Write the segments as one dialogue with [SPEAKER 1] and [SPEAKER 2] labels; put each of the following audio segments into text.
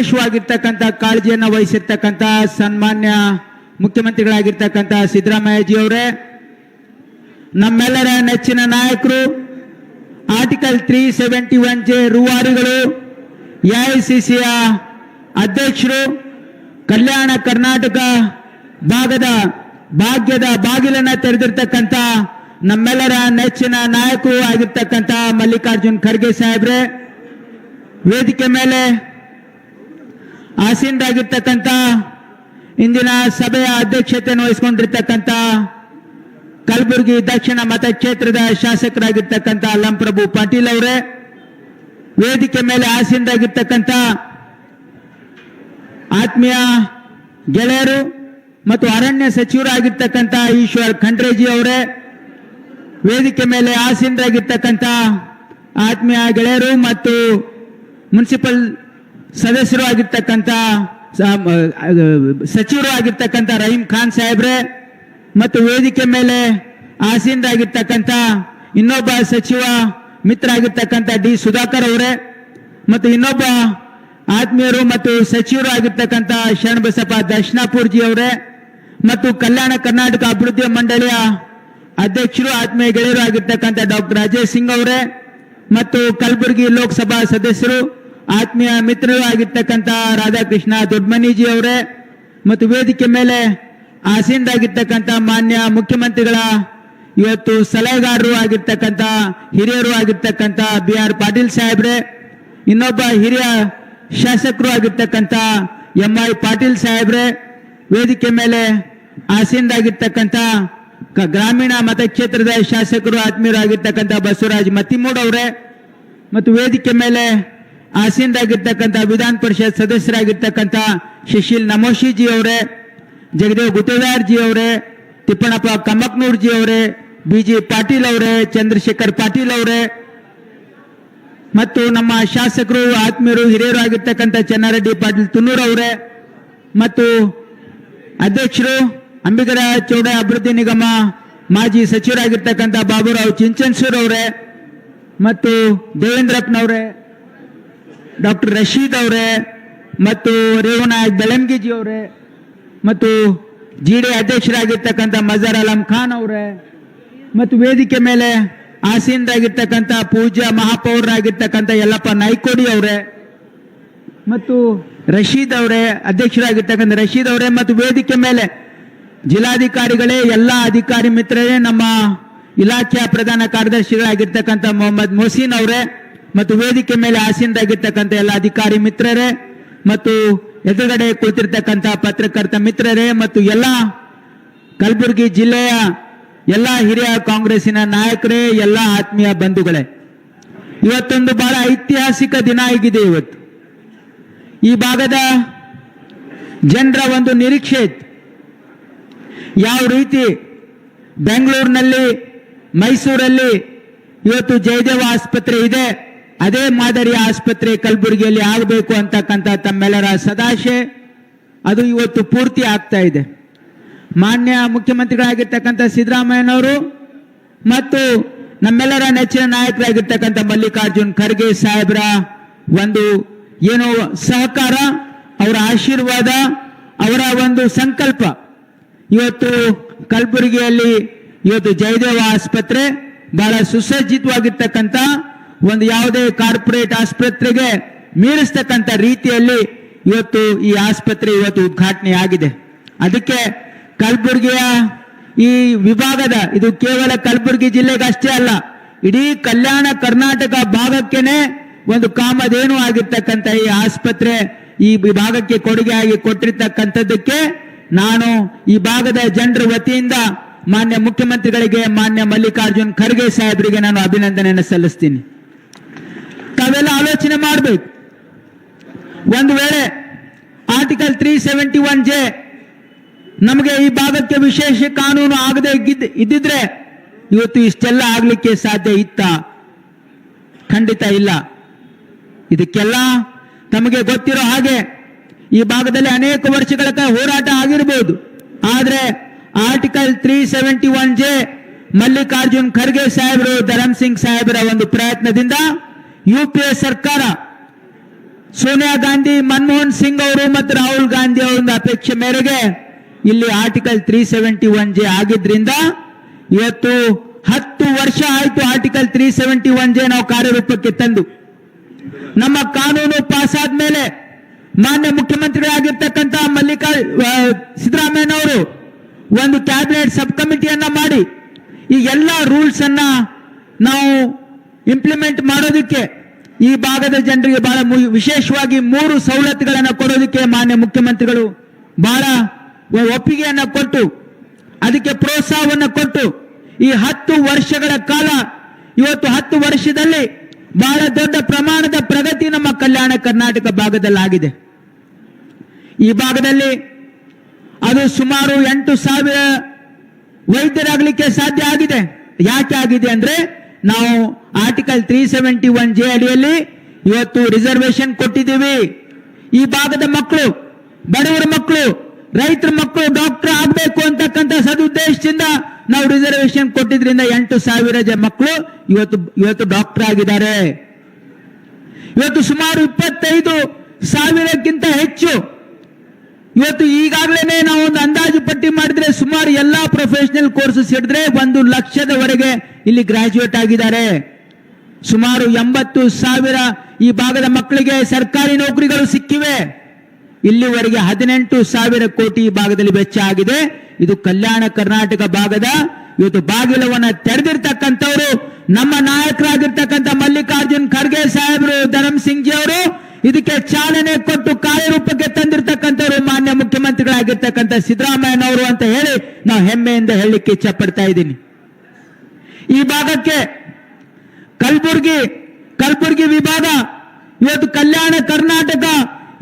[SPEAKER 1] ವಿಶೇಷವಾಗಿರ್ತಕ್ಕಂಥ ಕಾಳಜಿಯನ್ನು ವಹಿಸಿರ್ತಕ್ಕಂಥ ಸನ್ಮಾನ್ಯ ಮುಖ್ಯಮಂತ್ರಿಗಳಾಗಿರ್ತಕ್ಕಂಥ ಸಿದ್ದರಾಮಯ್ಯಜಿ ಅವರೇ ನಮ್ಮೆಲ್ಲರ ನೆಚ್ಚಿನ ನಾಯಕರು article three seventy one J ರೂವಾರಿಗಳು ಎಐಸಿಸಿಯ ಅಧ್ಯಕ್ಷರು, ಕಲ್ಯಾಣ ಕರ್ನಾಟಕ ಭಾಗದ ಭಾಗ್ಯದ ಬಾಗಿಲನ್ನ ತೆರೆದಿರ್ತಕ್ಕಂಥ ನಮ್ಮೆಲ್ಲರ ನೆಚ್ಚಿನ ನಾಯಕರು ಆಗಿರ್ತಕ್ಕಂಥ ಮಲ್ಲಿಕಾರ್ಜುನ್ ಖರ್ಗೆ ಸಾಹೇಬ್ರೆ, ವೇದಿಕೆ ಮೇಲೆ ಆಸೀನರಾಗಿರ್ತಕ್ಕಂಥ ಇಂದಿನ ಸಭೆಯ ಅಧ್ಯಕ್ಷತೆಯನ್ನು ವಹಿಸಿಕೊಂಡಿರ್ತಕ್ಕಂಥ ಕಲಬುರಗಿ ದಕ್ಷಿಣ ಮತಕ್ಷೇತ್ರದ ಶಾಸಕರಾಗಿರ್ತಕ್ಕಂಥ ಲಂಪ್ರಭು ಪಾಟೀಲ್ ಅವರೇ, ವೇದಿಕೆ ಮೇಲೆ ಆಸೀನರಾಗಿರ್ತಕ್ಕಂಥ ಆತ್ಮೀಯ ಗೆಳೆಯರು ಮತ್ತು ಅರಣ್ಯ ಸಚಿವರಾಗಿರ್ತಕ್ಕಂಥ ಈಶ್ವರ್ ಖಂಡ್ರೇಜಿ ಅವರೇ, ವೇದಿಕೆ ಮೇಲೆ ಆಸೀನರಾಗಿರ್ತಕ್ಕಂಥ ಆತ್ಮೀಯ ಗೆಳೆಯರು ಮತ್ತು ಮುನ್ಸಿಪಲ್ ಸದಸ್ಯರು ಮ- ಸಚಿವರು ಆಗಿರ್ತಕ್ಕಂಥ ರಹೀಂ ಖಾನ್ ಸಾಹೇಬ್ರೆ ಮತ್ತು ವೇದಿಕೆ ಮೇಲೆ ಆಸೀನರಾಗಿರ್ತಕ್ಕಂಥ ಇನ್ನೊಬ್ಬ ಸಚಿವ ಮಿತ್ರ ಆಗಿರ್ತಕ್ಕಂಥ ಡಿ ಸುಧಾಕರ್ ಅವರೇ ಮತ್ತು ಇನ್ನೊಬ್ಬ ಆತ್ಮೀಯರು ಮತ್ತು ಸಚಿವರು ಆಗಿರ್ತಕ್ಕಂಥ ಶರಣಬಸಪ್ಪ ದರ್ಶನಾಪುರ್ಜಿ ಅವರೇ ಮತ್ತು ಕಲ್ಯಾಣ ಕರ್ನಾಟಕ ಅಭಿವೃದ್ಧಿ ಮಂಡಳಿಯ ಅಧ್ಯಕ್ಷರು, ಆತ್ಮೀಯ ಗೆಳೆಯರು ಆಗಿರ್ತಕ್ಕಂಥ ಡಾಕ್ಟರ್ ಅಜಯ್ ಸಿಂಗ್ ಅವರೇ ಮತ್ತು ಕಲಬುರಗಿ ಲೋಕಸಭಾ ಸದಸ್ಯರು. ಆತ್ಮೀಯ ಮಿತ್ರರು ಆಗಿರ್ತಕ್ಕಂಥ ರಾಧಾಕೃಷ್ಣ ದೊಡ್ಮನಿಜಿ ಅವರೇ ಮತ್ತು ವೇದಿಕೆ ಮೇಲೆ ಆಸೀನರಾಗಿರ್ತಕ್ಕಂಥ ಮಾನ್ಯ ಮುಖ್ಯಮಂತ್ರಿಗಳ ಇವತ್ತು ಸಲಹೆಗಾರರು ಆಗಿರ್ತಕ್ಕಂಥ ಹಿರಿಯರು ಆಗಿರ್ತಕ್ಕಂಥ ಬಿ ಆರ್ ಪಾಟೀಲ್ ಸಾಹೇಬ್ರೆ, ಇನ್ನೊಬ್ಬ ಹಿರಿಯ ಶಾಸಕರು ಆಗಿರ್ತಕ್ಕಂಥ ಎಂ ಐ ಪಾಟೀಲ್ ಸಾಹೇಬ್ರೆ, ವೇದಿಕೆ ಮೇಲೆ ಆಸೀನರಾಗಿರ್ತಕ್ಕಂಥ ಗ್ರಾಮೀಣ ಮತಕ್ಷೇತ್ರದ ಶಾಸಕರು, ಆತ್ಮೀಯರಾಗಿರ್ತಕ್ಕಂಥ ಬಸವರಾಜ್ ಮತಿಮೂಡ್ ಅವರೇ ಮತ್ತು ವೇದಿಕೆ ಮೇಲೆ ಆಸೀನರಾಗಿರ್ತಕ್ಕಂಥ ವಿಧಾನ ಪರಿಷತ್ ಸದಸ್ಯರಾಗಿರ್ತಕ್ಕಂಥ ಶಿಶಿಲ್ ನಮೋಶಿಜಿ ಅವರೇ, ಜಗದೇವ್ ಗುತ್ತೇದಾರ್ ಜಿ ಅವರೇ ತಿಪ್ಪಣಪ್ಪ ಕಮ್ಮಕ್ನೂರ್ ಜಿ ಅವರೇ ಬಿ ಜಿ ಪಾಟೀಲ್ ಅವರೇ, ಚಂದ್ರಶೇಖರ್ ಪಾಟೀಲ್ ಅವರೇ, ಮತ್ತು ನಮ್ಮ ಶಾಸಕರು, ಆತ್ಮೀಯರು, ಹಿರಿಯರು ಆಗಿರ್ತಕ್ಕಂಥ ಚನ್ನಾರೆಡ್ಡಿ ಪಾಟೀಲ್ ತುನ್ನೂರ್ ಅವರೇ, ಮತ್ತು ಅಧ್ಯಕ್ಷರು ಅಂಬಿಗರ ಚೌಡ ಅಭಿವೃದ್ಧಿ ನಿಗಮ ಮಾಜಿ ಸಚಿವರಾಗಿರ್ತಕ್ಕಂಥ ಬಾಬುರಾವ್ ಚಿಂಚನ್ಸೂರ್ ಅವರೇ, ಮತ್ತು ದೇವೇಂದ್ರಪ್ಪನವರೇ ಡಾಕ್ಟರ್ ರಶೀದ್ ಅವರೇ, ಮತ್ತು ರೇವನಾಯಕ್ ಬೆಳಂಗಿಜಿ ಅವರೇ, ಮತ್ತು ಜಿ ಡಿ ಅಧ್ಯಕ್ಷರಾಗಿರ್ತಕ್ಕಂಥ ಮಜರ್ ಅಲಂ ಖಾನ್ ಅವರೇ, ಮತ್ತು ವೇದಿಕೆ ಮೇಲೆ ಆಸೀನರಾಗಿರ್ತಕ್ಕಂಥ ಪೂಜ್ಯ ಮಹಾಪೌರರಾಗಿರ್ತಕ್ಕಂಥ ಯಲ್ಲಪ್ಪ ನಾಯ್ಕೋಡಿ ಅವರೇ, ಮತ್ತು ರಶೀದ್ ಅವರೇ, ಅಧ್ಯಕ್ಷರಾಗಿರ್ತಕ್ಕಂಥ ರಶೀದ್ ಅವರೇ, ಮತ್ತು ವೇದಿಕೆ ಮೇಲೆ ಜಿಲ್ಲಾಧಿಕಾರಿಗಳೇ, ಎಲ್ಲ ಅಧಿಕಾರಿ ಮಿತ್ರರೇ ನಮ್ಮ ಇಲಾಖೆಯ ಪ್ರಧಾನ ಕಾರ್ಯದರ್ಶಿಗಳಾಗಿರ್ತಕ್ಕಂಥ ಮೊಹಮ್ಮದ್ ಮೊಹಸೀನ್ ಅವರೇ ಮತ್ತು ವೇದಿಕೆ ಮೇಲೆ ಆಸೀನರಾಗಿರ್ತಕ್ಕಂಥ ಎಲ್ಲ ಅಧಿಕಾರಿ ಮಿತ್ರರೇ ಮತ್ತು ಎದುರುಗಡೆ ಕುಳಿತಿರ್ತಕ್ಕಂಥ ಪತ್ರಕರ್ತ ಮಿತ್ರರೇ ಮತ್ತು ಎಲ್ಲ ಕಲಬುರಗಿ ಜಿಲ್ಲೆಯ ಎಲ್ಲ ಹಿರಿಯ ಕಾಂಗ್ರೆಸ್ಸಿನ ನಾಯಕರೇ, ಎಲ್ಲ ಆತ್ಮೀಯ ಬಂಧುಗಳೇ. ಇವತ್ತೊಂದು ಬಹಳ ಐತಿಹಾಸಿಕ ದಿನ ಆಗಿದೆ ಇವತ್ತು. ಈ ಭಾಗದ ಜನರ ಒಂದು ನಿರೀಕ್ಷೆ ಇತ್ತು. ಯಾವ ರೀತಿ ಬೆಂಗಳೂರಿನಲ್ಲಿ, ಮೈಸೂರಲ್ಲಿ ಇವತ್ತು ಜಯದೇವ ಆಸ್ಪತ್ರೆ ಇದೆ ಅದೇ ಮಾದರಿ ಆಸ್ಪತ್ರೆ ಕಲಬುರಗಿಯಲ್ಲಿ ಆಗಬೇಕು ಅಂತಕ್ಕಂಥ ತಮ್ಮೆಲ್ಲರ ಸದಾಶೆ, ಅದು ಇವತ್ತು ಪೂರ್ತಿ ಆಗ್ತಾ ಇದೆ. ಮಾನ್ಯ ಮುಖ್ಯಮಂತ್ರಿಗಳಾಗಿರ್ತಕ್ಕಂಥ ಸಿದ್ದರಾಮಯ್ಯನವರು ಮತ್ತು ನಮ್ಮೆಲ್ಲರ ನೆಚ್ಚಿನ ನಾಯಕರಾಗಿರ್ತಕ್ಕಂಥ ಮಲ್ಲಿಕಾರ್ಜುನ್ ಖರ್ಗೆ ಸಾಹೇಬ್ರ ಒಂದು ಏನು ಸಹಕಾರ, ಅವರ ಆಶೀರ್ವಾದ, ಅವರ ಒಂದು ಸಂಕಲ್ಪ. ಇವತ್ತು ಕಲಬುರಗಿಯಲ್ಲಿ ಇವತ್ತು ಜಯದೇವ ಆಸ್ಪತ್ರೆ ಬಹಳ ಸುಸಜ್ಜಿತವಾಗಿರ್ತಕ್ಕಂಥ ಒಂದು ಯಾವುದೇ ಕಾರ್ಪೊರೇಟ್ ಆಸ್ಪತ್ರೆಗೆ ಮೀರಿಸ್ತಕ್ಕಂಥ ರೀತಿಯಲ್ಲಿ ಇವತ್ತು ಈ ಆಸ್ಪತ್ರೆ ಇವತ್ತು ಉದ್ಘಾಟನೆ ಆಗಿದೆ. ಅದಕ್ಕೆ ಕಲಬುರಗಿಯ ಈ ವಿಭಾಗದ, ಇದು ಕೇವಲ ಕಲಬುರಗಿ ಜಿಲ್ಲೆಗಷ್ಟೇ ಅಲ್ಲ, ಇಡೀ ಕಲ್ಯಾಣ ಕರ್ನಾಟಕ ಭಾಗಕ್ಕೇನೆ ಒಂದು ಕಾಮಧೇನು ಆಗಿರ್ತಕ್ಕಂಥ ಈ ಆಸ್ಪತ್ರೆ ಈ ಭಾಗಕ್ಕೆ ಕೊಡುಗೆಯಾಗಿ ಕೊಟ್ಟಿರ್ತಕ್ಕಂಥದ್ದಕ್ಕೆ ನಾನು ಈ ಭಾಗದ ಜನರ ವತಿಯಿಂದ ಮಾನ್ಯ ಮುಖ್ಯಮಂತ್ರಿಗಳಿಗೆ ಮಾನ್ಯ ಮಲ್ಲಿಕಾರ್ಜುನ್ ಖರ್ಗೆ ಸಾಹೇಬರಿಗೆ ನಾನು ಅಭಿನಂದನೆಯನ್ನು ಸಲ್ಲಿಸ್ತೀನಿ. ಆಲೋಚನೆ ಮಾಡಬೇಕು. ಒಂದು ವೇಳೆ article three seventy one J ನಮಗೆ ಈ ಭಾಗಕ್ಕೆ ವಿಶೇಷ ಕಾನೂನು ಆಗದೆ ಇದ್ದಿದ್ ಇದ್ದಿದ್ರೆ ಇವತ್ತು ಇಷ್ಟೆಲ್ಲ ಆಗ್ಲಿಕ್ಕೆ ಸಾಧ್ಯ ಇತ್ತ? ಖಂಡಿತ ಇಲ್ಲ. ಇದಕ್ಕೆಲ್ಲ ತಮಗೆ ಗೊತ್ತಿರೋ ಹಾಗೆ ಈ ಭಾಗದಲ್ಲಿ ಅನೇಕ ವರ್ಷಗಳ ಹೋರಾಟ ಆಗಿರ್ಬೋದು. ಆದ್ರೆ article three seventy one J Mallikarjun Kharge ಸಾಹೇಬರು, ಧರಮ್ ಸಿಂಗ್ ಸಾಹೇಬರ ಒಂದು ಪ್ರಯತ್ನದಿಂದ ಯು ಪಿ ಎ ಸರ್ಕಾರ, ಸೋನಿಯಾ ಗಾಂಧಿ, ಮನಮೋಹನ್ ಸಿಂಗ್ ಅವರು ಮತ್ತು ರಾಹುಲ್ ಗಾಂಧಿ ಅವರ ಒಂದು ಅಪೇಕ್ಷೆ ಮೇರೆಗೆ ಇಲ್ಲಿ article three seventy one J ಆಗಿದ್ರಿಂದ ಇವತ್ತು ಹತ್ತು ವರ್ಷ ಆಯ್ತು article three seventy one J ನಾವು ಕಾರ್ಯರೂಪಕ್ಕೆ ತಂದು. ನಮ್ಮ ಕಾನೂನು ಪಾಸ್ ಆದ್ಮೇಲೆ ಮಾನ್ಯ ಮುಖ್ಯಮಂತ್ರಿಗಳಾಗಿರ್ತಕ್ಕಂಥ ಮಲ್ಲಿಕಾ ಸಿದ್ದರಾಮಯ್ಯ ಸಿದ್ದರಾಮಯ್ಯನವರು ಒಂದು ಕ್ಯಾಬಿನೆಟ್ ಸಬ್ ಕಮಿಟಿಯನ್ನ ಮಾಡಿ ಈ ಎಲ್ಲ ರೂಲ್ಸ್ ಅನ್ನ ನಾವು ಇಂಪ್ಲಿಮೆಂಟ್ ಮಾಡೋದಕ್ಕೆ ಈ ಭಾಗದ ಜನರಿಗೆ ಬಹಳ ವಿಶೇಷವಾಗಿ ಮೂರು ಸವಲತ್ತುಗಳನ್ನು ಕೊಡೋದಕ್ಕೆ ಮಾನ್ಯ ಮುಖ್ಯಮಂತ್ರಿಗಳು ಬಹಳ ಒಪ್ಪಿಗೆಯನ್ನು ಒಪ್ಪಿಗೆಯನ್ನ ಕೊಟ್ಟು, ಅದಕ್ಕೆ ಪ್ರೋತ್ಸಾಹವನ್ನು ಕೊಟ್ಟು, ಈ ಹತ್ತು ವರ್ಷಗಳ ಕಾಲ, ಇವತ್ತು ಹತ್ತು ವರ್ಷದಲ್ಲಿ ಬಹಳ ದೊಡ್ಡ ಪ್ರಮಾಣದ ಪ್ರಗತಿ ನಮ್ಮ ಕಲ್ಯಾಣ ಕರ್ನಾಟಕ ಭಾಗದಲ್ಲಾಗಿದೆ. ಈ ಭಾಗದಲ್ಲಿ ಅದು ಸುಮಾರು ಎಂಟು ಸಾವಿರ ವೈದ್ಯರಾಗಲಿಕ್ಕೆ ಸಾಧ್ಯ ಆಗಿದೆ. ಯಾಕೆ ಆಗಿದೆ ಅಂದ್ರೆ ನಾವು article three seventy one J ಅಡಿಯಲ್ಲಿ ಇವತ್ತು ರಿಸರ್ವೇಶನ್ ಕೊಟ್ಟಿದ್ದೀವಿ. ಈ ಭಾಗದ ಮಕ್ಕಳು, ಬಡವರ ಮಕ್ಕಳು, ರೈತರ ಮಕ್ಕಳು ಡಾಕ್ಟರ್ ಆಗಬೇಕು ಅಂತಕ್ಕಂಥ ಸದುದ್ದೇಶದಿಂದ ನಾವು ರಿಸರ್ವೇಶನ್ ಕೊಟ್ಟಿದ್ರಿಂದ ಎಂಟು ಸಾವಿರ ಜ ಮಕ್ಕಳು ಇವತ್ತು ಇವತ್ತು ಡಾಕ್ಟರ್ ಆಗಿದ್ದಾರೆ. ಇವತ್ತು ಸುಮಾರು ಇಪ್ಪತ್ತೈದು ಸಾವಿರಕ್ಕಿಂತ ಹೆಚ್ಚು. ಇವತ್ತು ಈಗಾಗಲೇ ನಾವು ಪ್ರೊಫೆಷನಲ್ ಕೋರ್ಸಸ್ ಹಿಡಿದ್ರೆ ಒಂದು ಲಕ್ಷದವರೆಗೆ ಇಲ್ಲಿ ಗ್ರಾಜುಯೇಟ್ ಆಗಿದ್ದಾರೆ. ಸುಮಾರು ಎಂಬತ್ತು ಸಾವಿರ ಈ ಭಾಗದ ಮಕ್ಕಳಿಗೆ ಸರ್ಕಾರಿ ನೌಕರಿಗಳು ಸಿಕ್ಕಿವೆ. ಇಲ್ಲಿವರೆಗೆ ಹದಿನೆಂಟು ಸಾವಿರ ಕೋಟಿ ಈ ಭಾಗದಲ್ಲಿ ವೆಚ್ಚ ಆಗಿದೆ. ಇದು ಕಲ್ಯಾಣ ಕರ್ನಾಟಕ ಭಾಗದ ಇವತ್ತು ಬಾಗಿಲವನ್ನ ತೆರೆದಿರ್ತಕ್ಕಂಥವ್ರು, ನಮ್ಮ ನಾಯಕರಾಗಿರ್ತಕ್ಕಂಥ ಮಲ್ಲಿಕಾರ್ಜುನ್ ಖರ್ಗೆ ಸಾಹೇಬರು ಧರಮ್ ಸಿಂಗ್ ಜಿ ಅವರು ಇದಕ್ಕೆ ಚಾಲನೆ ಕೊಟ್ಟು ಕಾರ್ಯರೂಪಕ್ಕೆ ತಂದಿರ್ತಕ್ಕಂಥವ್ರು ಮಾನ್ಯ ಮುಖ್ಯಮಂತ್ರಿಗಳಾಗಿರ್ತಕ್ಕಂಥ ಸಿದ್ದರಾಮಯ್ಯನವರು ಅಂತ ಹೇಳಿ ನಾವು ಹೆಮ್ಮೆಯಿಂದ ಹೇಳಲಿಕ್ಕೆ ಇಚ್ಛೆ ಪಡ್ತಾ ಇದ್ದೀನಿ. ಈ ಭಾಗಕ್ಕೆ ಕಲಬುರ್ಗಿ ಕಲಬುರ್ಗಿ ವಿಭಾಗ ಇವತ್ತು ಕಲ್ಯಾಣ ಕರ್ನಾಟಕ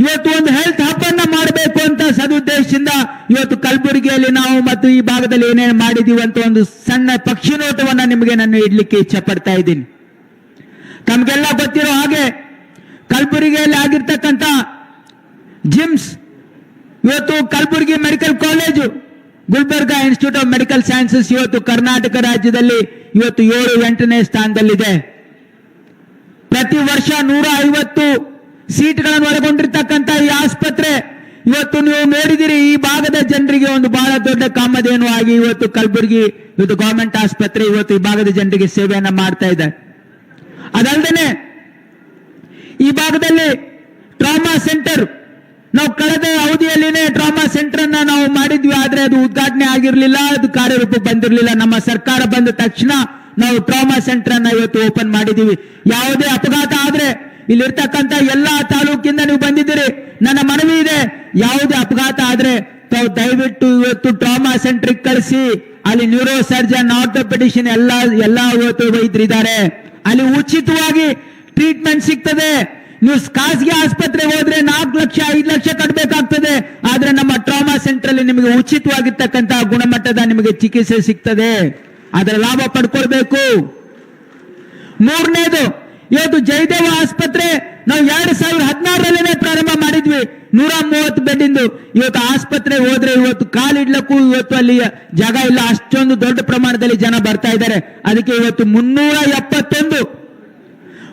[SPEAKER 1] ಇವತ್ತು ಒಂದು ಹೆಲ್ತ್ ಹಬ್ ಅನ್ನ ಮಾಡಬೇಕು ಅಂತ ಸದುದ್ದೇಶದಿಂದ ಇವತ್ತು ಕಲಬುರಗಿಯಲ್ಲಿ ನಾವು ಮತ್ತು ಈ ಭಾಗದಲ್ಲಿ ಏನೇನು ಮಾಡಿದೀವಿ ಅಂತ ಒಂದು ಸಣ್ಣ ಪಕ್ಷಿ ನೋಟವನ್ನ ನಿಮಗೆ ನಾನು ಇಡ್ಲಿಕ್ಕೆ ಇಚ್ಛೆ ಪಡ್ತಾ ಇದ್ದೀನಿ. ತಮ್ಗೆಲ್ಲ ಗೊತ್ತಿರೋ ಹಾಗೆ ಕಲಬುರಗಿಯಲ್ಲಿ ಆಗಿರ್ತಕ್ಕಂಥ ಜಿಮ್ಸ್ ಇವತ್ತು Kalaburagi medical college, Gulbarga institute of medical sciences ಇವತ್ತು ಕರ್ನಾಟಕ ರಾಜ್ಯದಲ್ಲಿ ಇವತ್ತು ಏಳು, ಎಂಟನೇ ಸ್ಥಾನದಲ್ಲಿದೆ. ಪ್ರತಿ ವರ್ಷ ನೂರ ಐವತ್ತು ಸೀಟ್ಗಳನ್ನು ಒಳಗೊಂಡಿರ್ತಕ್ಕಂಥ ಈ ಆಸ್ಪತ್ರೆ, ಇವತ್ತು ನೀವು ನೋಡಿದಿರಿ, ಈ ಭಾಗದ ಜನರಿಗೆ ಒಂದು ಬಹಳ ದೊಡ್ಡ ಕಾಮಧೇನು ಆಗಿ ಇವತ್ತು ಕಲಬುರಗಿ, ಇವತ್ತು ಗವರ್ಮೆಂಟ್ ಆಸ್ಪತ್ರೆ ಇವತ್ತು ಈ ಭಾಗದ ಜನರಿಗೆ ಸೇವೆಯನ್ನ ಮಾಡ್ತಾ ಇದೆ. ಅದಲ್ಲದೆ ಈ ಭಾಗದಲ್ಲಿ ಟ್ರಾಮಾ ಸೆಂಟರ್ ನಾವು ಕಳೆದ ಅವಧಿಯಲ್ಲಿನೇ ಟ್ರಾಮಾ ಸೆಂಟರ್ ಅನ್ನ ನಾವು ಮಾಡಿದ್ವಿ, ಆದ್ರೆ ಅದು ಉದ್ಘಾಟನೆ ಆಗಿರ್ಲಿಲ್ಲ, ಅದು ಕಾರ್ಯರೂಪಕ್ಕೆ ಬಂದಿರಲಿಲ್ಲ. ನಮ್ಮ ಸರ್ಕಾರ ಬಂದ ತಕ್ಷಣ ನಾವು ಟ್ರಾಮಾ ಸೆಂಟರ್ ಅನ್ನ ಇವತ್ತು ಓಪನ್ ಮಾಡಿದೀವಿ. ಯಾವುದೇ ಅಪಘಾತ ಆದ್ರೆ ಇಲ್ಲಿರ್ತಕ್ಕಂಥ ಎಲ್ಲಾ ತಾಲೂಕಿಂದ ನೀವು ಬಂದಿದ್ದೀರಿ. ನನ್ನ ಮನವಿ ಇದೆ, ಯಾವುದೇ ಅಪಘಾತ ಆದ್ರೆ ತಾವು ದಯವಿಟ್ಟು ಇವತ್ತು ಟ್ರಾಮಾ ಸೆಂಟರ್ ಕಳಿಸಿ. ಅಲ್ಲಿ ನ್ಯೂರೋ ಸರ್ಜನ್ ಆರ್ಥೋಪೆಡಿಷನ್ ಎಲ್ಲ, ಎಲ್ಲಾ ಇವತ್ತು ವೈದ್ಯರಿದ್ದಾರೆ. ಅಲ್ಲಿ ಉಚಿತವಾಗಿ ಟ್ರೀಟ್ಮೆಂಟ್ ಸಿಗ್ತದೆ. ನೀವು ಖಾಸಗಿ ಆಸ್ಪತ್ರೆ ಹೋದ್ರೆ ನಾಲ್ಕು ಲಕ್ಷ, ಐದು ಲಕ್ಷ ಕಟ್ಟಬೇಕಾಗ್ತದೆ ಆದ್ರೆ ನಮ್ಮ ಟ್ರಾಮಾ ಸೆಂಟರ್ ಅಲ್ಲಿ ನಿಮಗೆ ಉಚಿತವಾಗಿರ್ತಕ್ಕಂತಹ ಗುಣಮಟ್ಟದ ನಿಮಗೆ ಚಿಕಿತ್ಸೆ ಸಿಗ್ತದೆ. ಅದರ ಲಾಭ ಪಡ್ಕೊಳ್ಬೇಕು. ಮೂರನೇದು, ಇವತ್ತು ಜಯದೇವ ಆಸ್ಪತ್ರೆ ನಾವು ಎರಡ್ ಸಾವಿರದ ಹದಿನಾರರಲ್ಲೇನೆ ಪ್ರಾರಂಭ ಮಾಡಿದ್ವಿ. ನೂರ ಮೂವತ್ತು ಬೆಡ್ ಇಂದು. ಇವತ್ತು ಆಸ್ಪತ್ರೆ ಹೋದ್ರೆ ಇವತ್ತು ಕಾಲಿಡ್ಲಕ್ಕೂ ಇವತ್ತು ಅಲ್ಲಿ ಜಾಗ ಇಲ್ಲ. ಅಷ್ಟೊಂದು ದೊಡ್ಡ ಪ್ರಮಾಣದಲ್ಲಿ ಜನ ಬರ್ತಾ ಇದ್ದಾರೆ. ಅದಕ್ಕೆ ಇವತ್ತು ಮುನ್ನೂರ ಎಪ್ಪತ್ತೊಂದು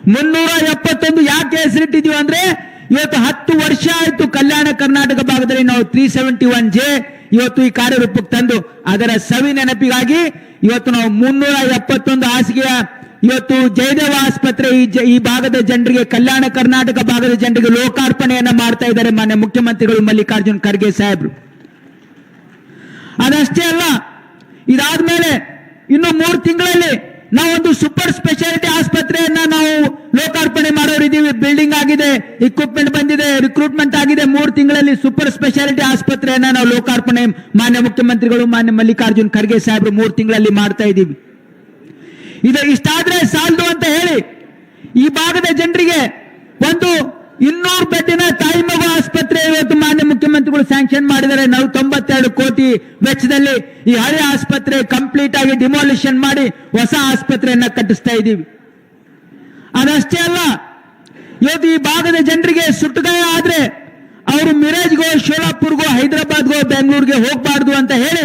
[SPEAKER 1] ಮುನ್ನೂರ ಎಪ್ಪತ್ತೊಂದು ಯಾಕೆ ಹೆಸರಿಟ್ಟಿದೀವಿ ಅಂದ್ರೆ ಇವತ್ತು ಹತ್ತು ವರ್ಷ ಆಯ್ತು ಕಲ್ಯಾಣ ಕರ್ನಾಟಕ ಭಾಗದಲ್ಲಿ ನಾವು ತ್ರೀ ಸೆವೆಂಟಿ ಒನ್ ಜೆ ಇವತ್ತು ಈ ಕಾರ್ಯರೂಪಕ್ಕೆ ತಂದು ಅದರ ಸವಿ ನೆನಪಿಗಾಗಿ ಇವತ್ತು ನಾವು ಮುನ್ನೂರ ಎಪ್ಪತ್ತೊಂದು ಹಾಸಿಗೆಯ ಇವತ್ತು ಜಯದೇವ ಆಸ್ಪತ್ರೆ ಈ ಈ ಭಾಗದ ಜನರಿಗೆ ಕಲ್ಯಾಣ ಕರ್ನಾಟಕ ಭಾಗದ ಜನರಿಗೆ ಲೋಕಾರ್ಪಣೆಯನ್ನ ಮಾಡ್ತಾ ಇದ್ದಾರೆ ಮಾನ್ಯ ಮುಖ್ಯಮಂತ್ರಿಗಳು ಮಲ್ಲಿಕಾರ್ಜುನ್ ಖರ್ಗೆ ಸಾಹೇಬ್ರು. ಅದಷ್ಟೇ ಅಲ್ಲ, ಇದಾದ್ಮೇಲೆ ಇನ್ನು ಮೂರು ತಿಂಗಳಲ್ಲಿ ನಾವೊಂದು ಸೂಪರ್ ಸ್ಪೆಷಾಲಿಟಿ ಆಸ್ಪತ್ರೆಯನ್ನ ನಾವು ಲೋಕಾರ್ಪಣೆ ಮಾಡೋರಿದ್ದೀವಿ ಬಿಲ್ಡಿಂಗ್ ಆಗಿದೆ ಇಕ್ವಿಪ್ಮೆಂಟ್ ಬಂದಿದೆ ರಿಕ್ರೂಟ್ಮೆಂಟ್ ಆಗಿದೆ. ಮೂರು ತಿಂಗಳಲ್ಲಿ ಸೂಪರ್ ಸ್ಪೆಷಾಲಿಟಿ ಆಸ್ಪತ್ರೆಯನ್ನ ನಾವು ಲೋಕಾರ್ಪಣೆ ಮಾನ್ಯ ಮುಖ್ಯಮಂತ್ರಿಗಳು, ಮಾನ್ಯ ಮಲ್ಲಿಕಾರ್ಜುನ್ ಖರ್ಗೆ ಸಾಹೇಬರು ಮೂರು ತಿಂಗಳಲ್ಲಿ ಮಾಡ್ತಾ ಇದ್ದೀವಿ. ಇದು ಇಷ್ಟಾದ್ರೆ ಸಾಲದು ಅಂತ ಹೇಳಿ ಈ ಭಾಗದ ಜನರಿಗೆ ಒಂದು ಇನ್ನೂರು ಬೆಡ್ಡಿನ ತಾಯಿ ಮಗು ಆಸ್ಪತ್ರೆ ಇವತ್ತು ಮಾನ್ಯ ಮುಖ್ಯಮಂತ್ರಿಗಳು ಸ್ಯಾಂಕ್ಷನ್ ಮಾಡಿದರೆ ನಾವು ತೊಂಬತ್ತೆರಡು ಕೋಟಿ ವೆಚ್ಚದಲ್ಲಿ ಈ ಹಳೆ ಆಸ್ಪತ್ರೆ ಕಂಪ್ಲೀಟ್ ಆಗಿ ಡಿಮಾಲಿಷನ್ ಮಾಡಿ ಹೊಸ ಆಸ್ಪತ್ರೆಯನ್ನ ಕಟ್ಟಿಸ್ತಾ ಇದ್ದೀವಿ. ಅದಷ್ಟೇ ಅಲ್ಲ ಇವತ್ತು ಈ ಭಾಗದ ಜನರಿಗೆ ಸುಟ್ಟಗಾಯ ಆದ್ರೆ ಅವರು ಮಿರಾಜ್ಗೋ, ಶೋಲಾಪುರ್ಗೋ, ಹೈದರಾಬಾದ್ಗೋ, ಬೆಂಗಳೂರಿಗೆ ಹೋಗಬಾರ್ದು ಅಂತ ಹೇಳಿ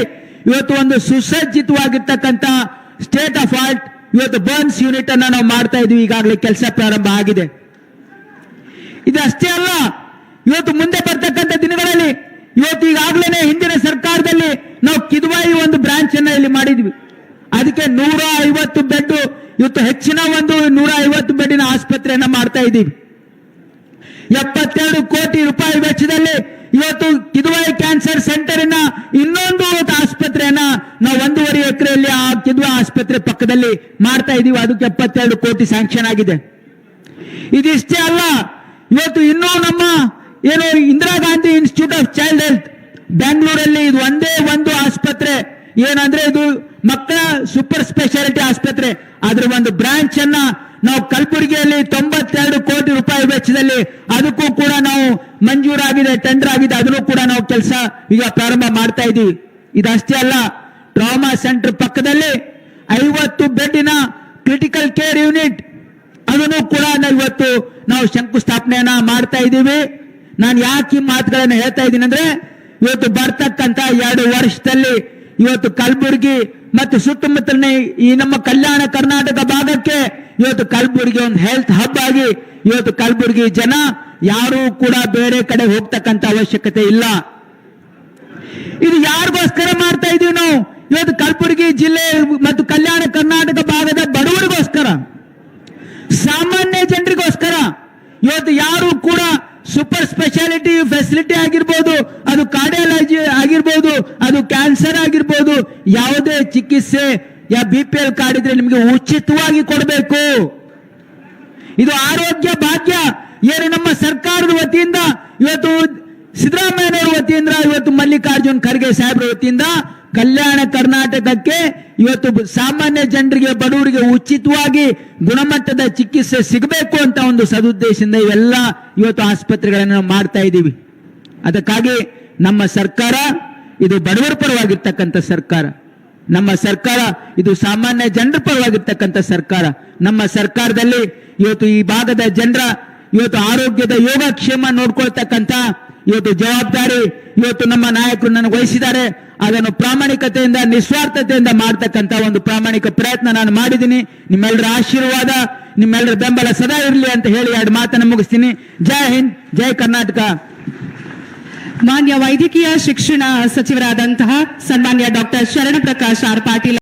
[SPEAKER 1] ಇವತ್ತು ಒಂದು ಸುಸಜ್ಜಿತವಾಗಿರ್ತಕ್ಕಂಥ ಸ್ಟೇಟ್ ಆಫ್ ಆರ್ಟ್ ಇವತ್ತು ಬರ್ನ್ಸ್ ಯೂನಿಟ್ ಅನ್ನ ನಾವು ಮಾಡ್ತಾ ಇದೀವಿ ಈಗಾಗಲೇ ಕೆಲಸ ಪ್ರಾರಂಭ ಆಗಿದೆ. ಇದಷ್ಟೇ ಅಲ್ಲ, ಇವತ್ತು ಮುಂದೆ ಬರ್ತಕ್ಕಂಥ ದಿನಗಳಲ್ಲಿ ಇವತ್ತು ಈಗಾಗಲೇ ಹಿಂದಿನ ಸರ್ಕಾರದಲ್ಲಿ ನಾವು ಕಿದ್ವಾಯಿ ಒಂದು ಬ್ರಾಂಚ್ ಅನ್ನ ಇಲ್ಲಿ ಮಾಡಿದ್ವಿ. ಅದಕ್ಕೆ ನೂರ ಐವತ್ತು ಬೆಡ್ ಇವತ್ತು ಹೆಚ್ಚಿನ ಒಂದು ನೂರ ಐವತ್ತು ಬೆಡ್ಡಿನ ಆಸ್ಪತ್ರೆಯನ್ನ ಮಾಡ್ತಾ ಇದ್ದೀವಿ. ಎಪ್ಪತ್ತೆರಡು ಕೋಟಿ ರೂಪಾಯಿ ವೆಚ್ಚದಲ್ಲಿ ಇವತ್ತು ಕಿದ್ವಾಯಿ ಕ್ಯಾನ್ಸರ್ ಸೆಂಟರ್ನ ಇನ್ನೊಂದು ಆಸ್ಪತ್ರೆಯನ್ನ ನಾವು ಒಂದೂವರೆ ಎಕರೆಯಲ್ಲಿ ಆ ಕಿದುವ ಆಸ್ಪತ್ರೆ ಪಕ್ಕದಲ್ಲಿ ಮಾಡ್ತಾ ಇದೀವಿ ಅದಕ್ಕೆ ಎಪ್ಪತ್ತೆರಡು ಕೋಟಿ ಸ್ಯಾಂಕ್ಷನ್ ಆಗಿದೆ. ಇದಿಷ್ಟೇ ಅಲ್ಲ, ಇವತ್ತು ಇನ್ನೂ ನಮ್ಮ ಏನು Indira Gandhi institute of child health ಬೆಂಗಳೂರಲ್ಲಿ ಇದು ಒಂದೇ ಒಂದು ಆಸ್ಪತ್ರೆ. ಏನಂದ್ರೆ ಇದು ಮಕ್ಕಳ ಸೂಪರ್ ಸ್ಪೆಷಾಲಿಟಿ ಆಸ್ಪತ್ರೆ. ಅದ್ರ ಒಂದು ಬ್ರಾಂಚ್ ಅನ್ನ ನಾವು ಕಲಬುರಗಿಯಲ್ಲಿ ತೊಂಬತ್ತೆರಡು ಕೋಟಿ ರೂಪಾಯಿ ವೆಚ್ಚದಲ್ಲಿ ಅದಕ್ಕೂ ಕೂಡ ನಾವು ಮಂಜೂರಾಗಿದೆ ಟೆಂಡರ್ ಆಗಿದೆ, ಅದನ್ನು ಕೂಡ ನಾವು ಕೆಲಸ ಈಗ ಪ್ರಾರಂಭ ಮಾಡ್ತಾ ಇದ್ದೀವಿ. ಇದಷ್ಟೇ ಅಲ್ಲ ಟ್ರಾಮಾ ಸೆಂಟರ್ ಪಕ್ಕದಲ್ಲಿ ಐವತ್ತು ಬೆಡ್ಡಿನ ಕ್ರಿಟಿಕಲ್ ಕೇರ್ ಯೂನಿಟ್ ಅದನ್ನು ಕೂಡ ಇವತ್ತು ನಾವು ಶಂಕುಸ್ಥಾಪನೆಯನ್ನ ಮಾಡ್ತಾ ಇದ್ದೀವಿ. ನಾನು ಯಾಕೆ ಈ ಮಾತುಗಳನ್ನು ಹೇಳ್ತಾ ಇದ್ದೀನಿ ಅಂದ್ರೆ, ಇವತ್ತು ಬರ್ತಕ್ಕಂತ ಎರಡು ವರ್ಷದಲ್ಲಿ ಇವತ್ತು ಕಲಬುರಗಿ ಮತ್ತು ಸುತ್ತಮುತ್ತಲಿನ ಈ ನಮ್ಮ ಕಲ್ಯಾಣ ಕರ್ನಾಟಕ ಭಾಗಕ್ಕೆ ಇವತ್ತು ಕಲಬುರಗಿ ಒಂದು ಹೆಲ್ತ್ ಹಬ್ ಆಗಿ ಇವತ್ತು ಕಲಬುರಗಿ ಜನ ಯಾರೂ ಕೂಡ ಬೇರೆ ಕಡೆ ಹೋಗ್ತಕ್ಕಂತ ಅವಶ್ಯಕತೆ ಇಲ್ಲ. ಇದು ಯಾರಿಗೋಸ್ಕರ ಮಾಡ್ತಾ ಇದೀವಿ ನಾವು? ಇವತ್ತು ಕಲಬುರಗಿ ಜಿಲ್ಲೆ ಮತ್ತು ಕಲ್ಯಾಣ ಕರ್ನಾಟಕ ಭಾಗದ ಬಡವರಿಗೋಸ್ಕರ, ಸಾಮಾನ್ಯ ಜನರಿಗೋಸ್ಕರ ಇವತ್ತು ಯಾರು ಕೂಡ ಸೂಪರ್ ಸ್ಪೆಷಾಲಿಟಿ ಫೆಸಿಲಿಟಿ ಆಗಿರ್ಬೋದು, ಅದು ಕಾರ್ಡಿಯಾಲಜಿ ಆಗಿರ್ಬೋದು, ಅದು ಕ್ಯಾನ್ಸರ್ ಆಗಿರ್ಬೋದು, ಯಾವುದೇ ಚಿಕಿತ್ಸೆ, ಯಾ ಬಿ ಪಿ ಎಲ್ ಕಾರ್ಡ್ ಇದ್ರೆ ನಿಮಗೆ ಉಚಿತವಾಗಿ ಕೊಡಬೇಕು. ಇದು ಆರೋಗ್ಯ ಭಾಗ್ಯ. ಏನು ನಮ್ಮ ಸರ್ಕಾರದ ವತಿಯಿಂದ ಇವತ್ತು ಸಿದ್ದರಾಮಯ್ಯನವರ ವತಿಯಿಂದ ಇವತ್ತು ಮಲ್ಲಿಕಾರ್ಜುನ್ ಖರ್ಗೆ ಸಾಹೇಬ್ರ ವತಿಯಿಂದ ಕಲ್ಯಾಣ ಕರ್ನಾಟಕಕ್ಕೆ ಇವತ್ತು ಸಾಮಾನ್ಯ ಜನರಿಗೆ, ಬಡವರಿಗೆ ಉಚಿತವಾಗಿ ಗುಣಮಟ್ಟದ ಚಿಕಿತ್ಸೆ ಸಿಗಬೇಕು ಅಂತ ಒಂದು ಸದುದ್ದೇಶದಿಂದ ಇವೆಲ್ಲ ಇವತ್ತು ಆಸ್ಪತ್ರೆಗಳನ್ನು ಮಾಡ್ತಾ ಇದ್ದೀವಿ. ಅದಕ್ಕಾಗಿ ನಮ್ಮ ಸರ್ಕಾರ ಇದು ಬಡವರ ಪರವಾಗಿರ್ತಕ್ಕಂಥ ಸರ್ಕಾರ. ನಮ್ಮ ಸರ್ಕಾರ ಇದು ಸಾಮಾನ್ಯ ಜನರ ಪರವಾಗಿರ್ತಕ್ಕಂಥ ಸರ್ಕಾರ. ನಮ್ಮ ಸರ್ಕಾರದಲ್ಲಿ ಇವತ್ತು ಈ ಭಾಗದ ಜನರ ಇವತ್ತು ಆರೋಗ್ಯದ ಯೋಗಕ್ಷೇಮ ನೋಡ್ಕೊಳ್ತಕ್ಕಂಥ ಇವತ್ತು ಜವಾಬ್ದಾರಿ ಇವತ್ತು ನಮ್ಮ ನಾಯಕರು ನನಗೆ ವಹಿಸಿದ್ದಾರೆ. ಅದನ್ನು ಪ್ರಾಮಾಣಿಕತೆಯಿಂದ, ನಿಸ್ವಾರ್ಥತೆಯಿಂದ ಮಾಡ್ತಕ್ಕಂತ ಒಂದು ಪ್ರಾಮಾಣಿಕ ಪ್ರಯತ್ನ ನಾನು ಮಾಡಿದ್ದೀನಿ. ನಿಮ್ಮೆಲ್ಲರ ಆಶೀರ್ವಾದ ನಿಮ್ಮೆಲ್ಲರ ಬೆಂಬಲ ಸದಾ ಇರಲಿ ಅಂತ ಹೇಳಿ ಎರಡು ಮಾತನ್ನು ಮುಗಿಸ್ತೀನಿ. ಜೈ ಹಿಂದ್, ಜೈ ಕರ್ನಾಟಕ.
[SPEAKER 2] ಮಾನ್ಯ ವೈದ್ಯಕೀಯ ಶಿಕ್ಷಣ ಸಚಿವರಾದಂತಹ ಸನ್ಮಾನ್ಯ ಡಾಕ್ಟರ್ ಶರಣ ಪ್ರಕಾಶ್ ಆರ್ ಪಾಟೀಲ್